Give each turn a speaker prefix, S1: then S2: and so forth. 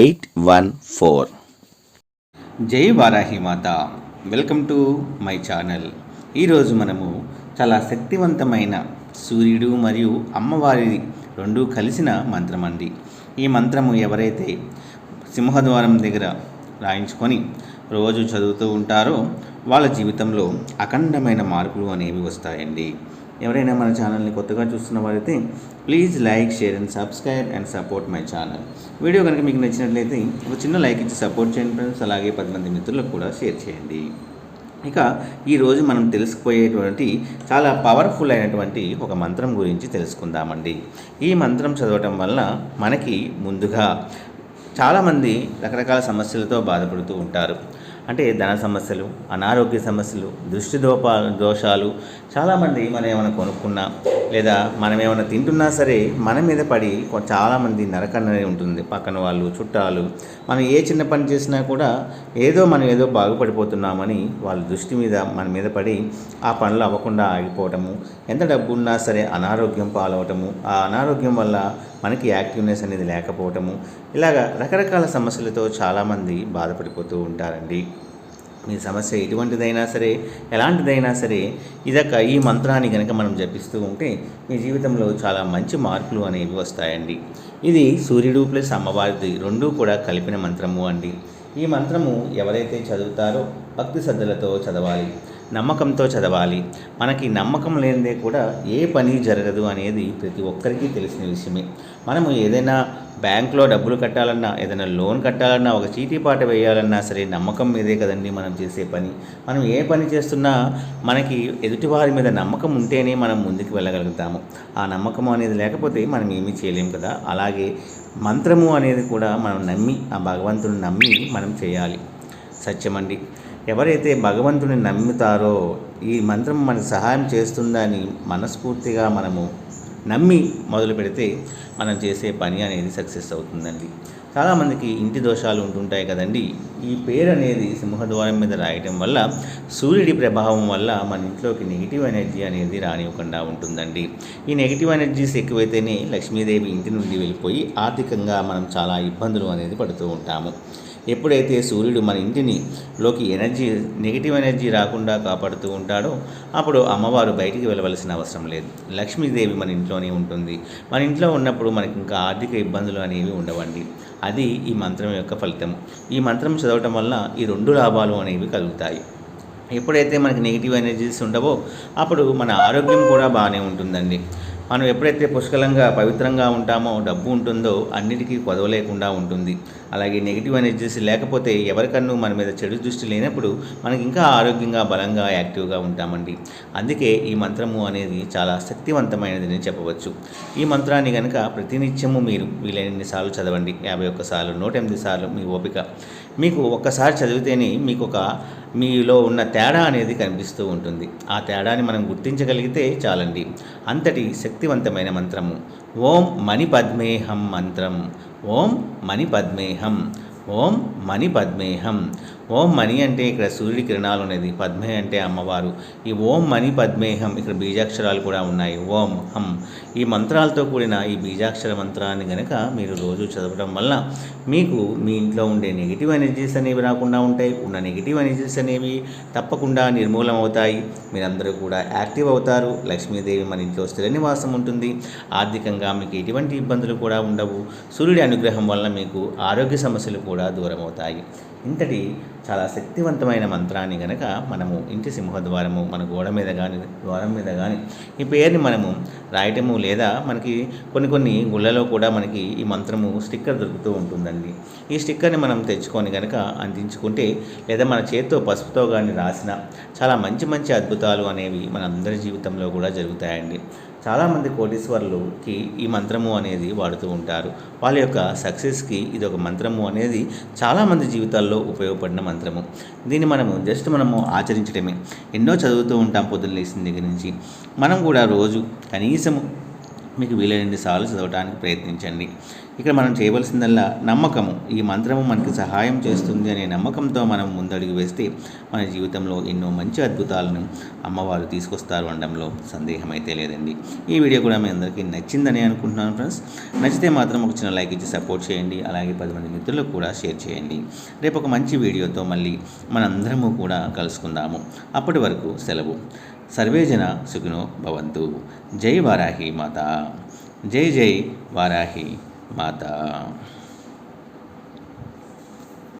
S1: eight one four జై వారాహి మాత. Welcome to my channel. ఈరోజు మనము చాలా శక్తివంతమైన సూర్యుడు మరియు అమ్మవారి రెండు కలిసిన మంత్రం అండి. ఈ మంత్రము ఎవరైతే సింహద్వారం దగ్గర రాయించుకొని రోజు చదువుతూ ఉంటారో వాళ్ళ జీవితంలో అఖండమైన మార్పులు అనేవి వస్తాయండి. ఎవరైనా మన ఛానల్ని కొత్తగా చూస్తున్న వారైతే please like share and subscribe and support my channel. Video కనుక మీకు నచ్చినట్లయితే ఒక చిన్న లైక్ ఇచ్చి సపోర్ట్ చేయండి ఫ్రెండ్స్. అలాగే పది మంది మిత్రులకు కూడా షేర్ చేయండి. ఇక ఈరోజు మనం తెలుసుకుపోయేటువంటి చాలా పవర్ఫుల్ అయినటువంటి ఒక మంత్రం గురించి తెలుసుకుందామండి. ఈ మంత్రం చదవటం వల్ల మనకి ముందుగా చాలామంది రకరకాల సమస్యలతో బాధపడుతూ ఉంటారు. అంటే ధన సమస్యలు అనారోగ్య సమస్యలు దృష్టి దోపా దోషాలు చాలామంది మనం ఏమైనా కొనుక్కున్నా లేదా మనం ఏమైనా తింటున్నా సరే మన మీద పడి చాలామంది నరకన్నది ఉంటుంది. పక్కన వాళ్ళు చుట్టాలు. మనం ఏ చిన్న పని చేసినా కూడా ఏదో మనం ఏదో బాగుపడిపోతున్నామని వాళ్ళ దృష్టి మీద మన మీద పడి ఆ పనులు అవ్వకుండా ఆగిపోవటము. ఎంత డబ్బు ఉన్నా సరే అనారోగ్యం పాలవటము. ఆ అనారోగ్యం వల్ల మనకి యాక్టివ్నెస్ అనేది లేకపోవటము ఇలాగ రకరకాల సమస్యలతో చాలామంది బాధపడిపోతూ ఉంటారండి. మీ సమస్య ఎటువంటిదైనా సరే ఎలాంటిదైనా సరే ఇదొక ఈ మంత్రాన్ని కనుక మనం జపిస్తూ ఉంటే మీ జీవితంలో చాలా మంచి మార్పులు అనేవి వస్తాయండి. ఇది సూర్యుడు ప్లస్ అమ్మవారిది రెండూ కూడా కలిపిన మంత్రము అండి. ఈ మంత్రము ఎవరైతే చదువుతారో భక్తి శ్రద్ధలతో చదవాలి. నమ్మకంతో చదవాలి. మనకి నమ్మకం లేనిదే కూడా ఏ పని జరగదు అనేది ప్రతి ఒక్కరికి తెలిసిన విషయమే. మనము ఏదైనా బ్యాంక్లో డబ్బులు కట్టాలన్నా ఏదైనా లోన్ కట్టాలన్నా ఒక చీటీ పాట వేయాలన్నా సరే నమ్మకం మీదే కదండి మనం చేసే పని. మనం ఏ పని చేస్తున్నా మనకి ఎదుటివారి మీద నమ్మకం ఉంటేనే మనం ముందుకు వెళ్ళగలుగుతాము. ఆ నమ్మకం అనేది లేకపోతే మనం ఏమీ చేయలేం కదా. అలాగే మంత్రము అనేది కూడా మనం నమ్మి ఆ భగవంతుని నమ్మి మనం చేయాలి. సత్యమండి. ఎవరైతే భగవంతుని నమ్ముతారో ఈ మంత్రం మనకు సహాయం చేస్తుందని మనస్ఫూర్తిగా మనము నమ్మి మొదలు పెడితే మనం చేసే పని అనేది సక్సెస్ అవుతుందండి. చాలామందికి ఇంటి దోషాలు ఉంటుంటాయి కదండి. ఈ పేరు అనేది సింహద్వారం మీద రాయటం వల్ల సూర్యుడి ప్రభావం వల్ల మన ఇంట్లోకి నెగిటివ్ ఎనర్జీ అనేది రానివ్వకుండా ఉంటుందండి. ఈ నెగిటివ్ ఎనర్జీస్ ఎక్కువైతేనే లక్ష్మీదేవి ఇంటి నుండి వెళ్ళిపోయి ఆర్థికంగా మనం చాలా ఇబ్బందులు అనేది పడుతూ ఉంటాము. ఎప్పుడైతే సూర్యుడు మన ఇంటిని లోకి ఎనర్జీ నెగిటివ్ ఎనర్జీ రాకుండా కాపాడుతూ ఉంటాడో అప్పుడు అమ్మవారు బయటికి వెళ్ళవలసిన అవసరం లేదు. లక్ష్మీదేవి మన ఇంట్లోనే ఉంటుంది. మన ఇంట్లో ఉన్నప్పుడు మనకి ఇంకా ఆర్థిక ఇబ్బందులు అనేవి ఉండవండి. అది ఈ మంత్రం యొక్క ఫలితం. ఈ మంత్రం చదవటం వల్ల ఈ రెండు లాభాలు అనేవి కలుగుతాయి. ఎప్పుడైతే మనకి నెగిటివ్ ఎనర్జీస్ ఉండవో అప్పుడు మన ఆరోగ్యం కూడా బాగానే ఉంటుందండి. మనం ఎప్పుడైతే పుష్కలంగా పవిత్రంగా ఉంటామో డబ్బు ఉంటుందో అన్నిటికీ కొదవ లేకుండా ఉంటుంది. అలాగే నెగిటివ్ ఎనర్జీస్ లేకపోతే ఎవరికన్నా మన మీద చెడు దృష్టి లేనప్పుడు మనకి ఇంకా ఆరోగ్యంగా బలంగా యాక్టివ్గా ఉంటామండి. అందుకే ఈ మంత్రము అనేది చాలా శక్తివంతమైనదని చెప్పవచ్చు. ఈ మంత్రాన్ని కనుక ప్రతినిత్యము మీరు వీలైనన్ని సార్లు చదవండి. యాభై ఒక్క సార్లు నూట ఎనిమిది సార్లు మీ ఓపిక. మీకు ఒక్కసారి చదివితేనే మీకు ఒక మీలో ఉన్న తేడా అనేది కనిపిస్తూ ఉంటుంది. ఆ తేడాని మనం గుర్తించగలిగితే చాలండి. అంతటి శక్తివంతమైన మంత్రము. ఓం మణి పద్మేహం మంత్రం. ఓం మణి పద్మేహం ఓం మణి పద్మేహం ఓం మణి అంటే ఇక్కడ సూర్యుడి కిరణాలు అనేది పద్మే అంటే అమ్మవారు. ఈ ఓం మణి పద్మేహం ఇక్కడ బీజాక్షరాలు కూడా ఉన్నాయి. ఓం హం. ఈ మంత్రాలతో కూడిన ఈ బీజాక్షర మంత్రాన్ని గనక మీరు రోజు చదవడం వల్ల మీకు మీ ఇంట్లో ఉండే నెగిటివ్ ఎనర్జీస్ అనేవి రాకుండా ఉంటాయి ఉన్న నెగిటివ్ ఎనర్జీస్ అనేవి తప్పకుండా నిర్మూలం అవుతాయి మీరందరూ కూడా యాక్టివ్ అవుతారు. లక్ష్మీదేవి మన ఇంట్లో స్థిర నివాసం ఉంటుంది. ఆర్థికంగా మీకు ఎటువంటి ఇబ్బందులు కూడా ఉండవు. సూర్యుడి అనుగ్రహం వల్ల మీకు ఆరోగ్య సమస్యలు కూడా దూరం అవుతాయి ఇంతటి చాలా శక్తివంతమైన మంత్రాన్ని గనక మనము ఇంటి సింహద్వారము మన గోడ మీద కానీ ద్వారం మీద కానీ ఈ పేరుని మనము రాయటము లేదా మనకి కొన్ని కొన్ని గుళ్ళలో కూడా మనకి ఈ మంత్రము స్టిక్కర్ దొరుకుతూ ఉంటుందండి. ఈ స్టిక్కర్ని మనం తెచ్చుకొని కనుక అందించుకుంటే లేదా మన చేతితో పసుపుతో కానీ రాసిన చాలా మంచి మంచి అద్భుతాలు అనేవి మన అందరి జీవితంలో కూడా జరుగుతాయండి. చాలామంది కోటీశ్వరులకి ఈ మంత్రము అనేది వాడుతూ ఉంటారు. వాళ్ళ యొక్క సక్సెస్కి ఇది ఒక మంత్రము అనేది చాలామంది జీవితాల్లో ఉపయోగపడిన మంత్రము. దీన్ని మనము జస్ట్ మనము ఆచరించడమే. ఎన్నో చదువుతూ ఉంటాం పొద్దున్న లేచిన దగ్గర నుంచి. మనం కూడా రోజు కనీసము మీకు వీలైనన్ని సార్లు చదవడానికి ప్రయత్నించండి. ఇక్కడ మనం చేయవలసిందల్లా నమ్మకము. ఈ మంత్రము మనకి సహాయం చేస్తుంది అనే నమ్మకంతో మనం ముందడుగు వేస్తే మన జీవితంలో ఎన్నో మంచి అద్భుతాలను అమ్మవారు తీసుకొస్తారు అనడంలో సందేహం అయితే లేదండి. ఈ వీడియో కూడా మీ అందరికీ నచ్చిందని అనుకుంటున్నాను ఫ్రెండ్స్. నచ్చితే మాత్రం ఒక చిన్న లైక్ ఇచ్చి సపోర్ట్ చేయండి. అలాగే పది మంది మిత్రులకు కూడా షేర్ చేయండి. రేపు ఒక మంచి వీడియోతో మళ్ళీ మనందరము కూడా కలుసుకుందాము. అప్పటి వరకు సెలవు. సర్వేజన సుఖినో భవంతు. జై వారాహి మాత. జై జై వారాహి మాత.